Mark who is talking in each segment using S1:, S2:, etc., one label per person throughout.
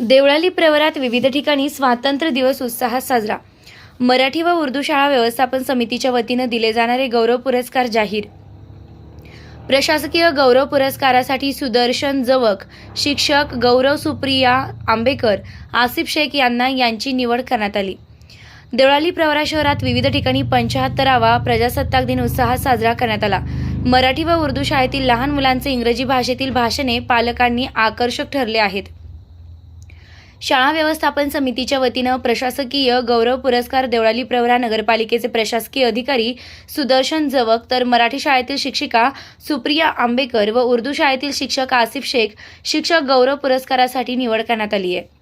S1: देवळाली प्रवरात विविध ठिकाणी स्वातंत्र्य दिवस उत्साहात साजरा. मराठी व उर्दू शाळा व्यवस्थापन समितीच्या वतीनं दिले जाणारे गौरव पुरस्कार जाहीर. प्रशासकीय गौरव पुरस्कारासाठी सुदर्शन जवक शिक्षक गौरव सुप्रिया आंबेकर आसिफ शेख यांना यांची निवड करण्यात आली. देवळाली प्रवरा शहरात विविध ठिकाणी पंचाहत्तरावा प्रजासत्ताक दिन उत्साहात साजरा करण्यात आला. मराठी व उर्दू शाळेतील लहान मुलांचे इंग्रजी भाषेतील भाषणे पालकांनी आकर्षक ठरले आहेत. शाळा व्यवस्थापन समितीच्या वतीनं प्रशासकीय गौरव पुरस्कार देवळाली प्रवरा नगरपालिकेचे प्रशासकीय अधिकारी सुदर्शन जवक तर मराठी शाळेतील शिक्षिका सुप्रिया आंबेकर व उर्दू शाळेतील शिक्षक आसिफ शेख शिक्षक गौरव पुरस्कारासाठी निवड करण्यात आली आहे.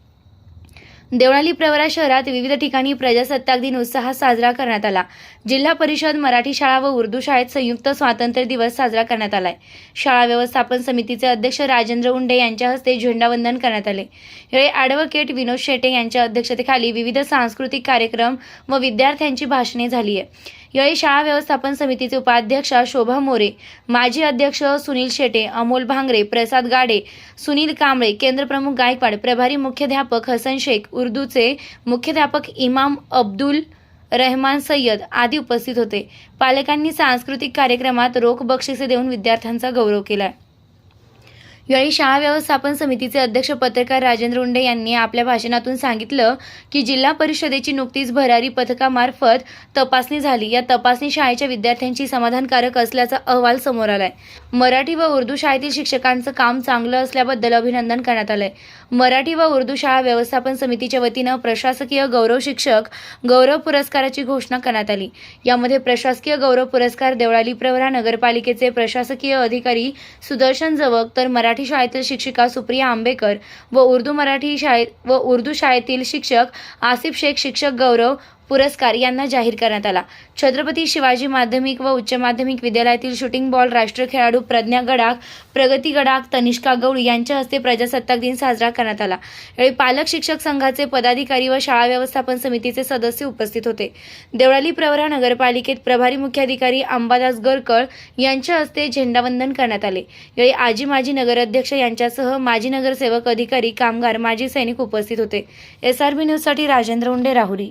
S1: देवळाली प्रवरा शहरात विविध ठिकाणी प्रजासत्ताक दिन उत्साहात साजरा करण्यात आला. जिल्हा परिषद मराठी शाळा व उर्दू शाळेत संयुक्त स्वातंत्र्य दिवस साजरा करण्यात आलाय. शाळा व्यवस्थापन समितीचे अध्यक्ष राजेंद्र उंडे यांच्या हस्ते झेंडावंदन करण्यात आले. यावेळी ॲडव्होकेट विनोद शेटे यांच्या अध्यक्षतेखाली विविध सांस्कृतिक कार्यक्रम व विद्यार्थ्यांची भाषणे झाली आहे यावेळी शाळा व्यवस्थापन समितीचे उपाध्यक्षा शोभा मोरे माजी अध्यक्ष सुनील शेटे अमोल भांगरे प्रसाद गाडे सुनील कांबळे केंद्रप्रमुख गायकवाड प्रभारी मुख्याध्यापक हसन शेख उर्दूचे मुख्याध्यापक इमाम अब्दुल रहमान सय्यद आदी उपस्थित होते. पालकांनी सांस्कृतिक कार्यक्रमात रोख बक्षिसे देऊन विद्यार्थ्यांचा गौरव केला यावेळी शाळा व्यवस्थापन समितीचे अध्यक्ष पत्रकार राजेंद्र उंडे यांनी आपल्या भाषणातून सांगितलं की जिल्हा परिषदेची नुकतीच भरारी पथकामार्फत तपासणी झाली. या तपासणी शाळेच्या विद्यार्थ्यांची समाधानकारक असल्याचा अहवाल समोर आलाय. मराठी व उर्दू शाळेतील शिक्षकांचं काम चांगलं असल्याबद्दल अभिनंदन करण्यात आलंय. मराठी व उर्दू शाळा व्यवस्थापन समितीच्या वतीनं प्रशासकीय गौरव शिक्षक गौरव पुरस्काराची घोषणा करण्यात आली. यामध्ये प्रशासकीय गौरव पुरस्कार देवळाली प्रवरा नगरपालिकेचे प्रशासकीय अधिकारी सुदर्शन जवक तर मराठी शाळेतील शिक्षिका सुप्रिया आंबेकर व उर्दू मराठी शाळेत व उर्दू शाळेतील शिक्षक आसिफ शेख शिक्षक गौरव पुरस्कार यांना जाहीर करण्यात आला. छत्रपती शिवाजी माध्यमिक व उच्च माध्यमिक विद्यालयातील शूटिंग बॉल राष्ट्रीय खेळाडू प्रज्ञा गडाख प्रगती गडाख तनिष्का गौड यांच्या हस्ते प्रजासत्ताक दिन साजरा करण्यात आला. यावेळी पालक शिक्षक संघाचे पदाधिकारी व शाळा व्यवस्थापन समितीचे सदस्य उपस्थित होते. देवळाली प्रवरा नगरपालिकेत प्रभारी मुख्याधिकारी अंबादास गरकळ यांच्या हस्ते झेंडावंदन करण्यात आले. यावेळी आजी माजी नगराध्यक्ष यांच्यासह माजी नगरसेवक अधिकारी कामगार माजी सैनिक उपस्थित होते. एसआरबी न्यूजसाठी राजेंद्र उंडे राहुरी.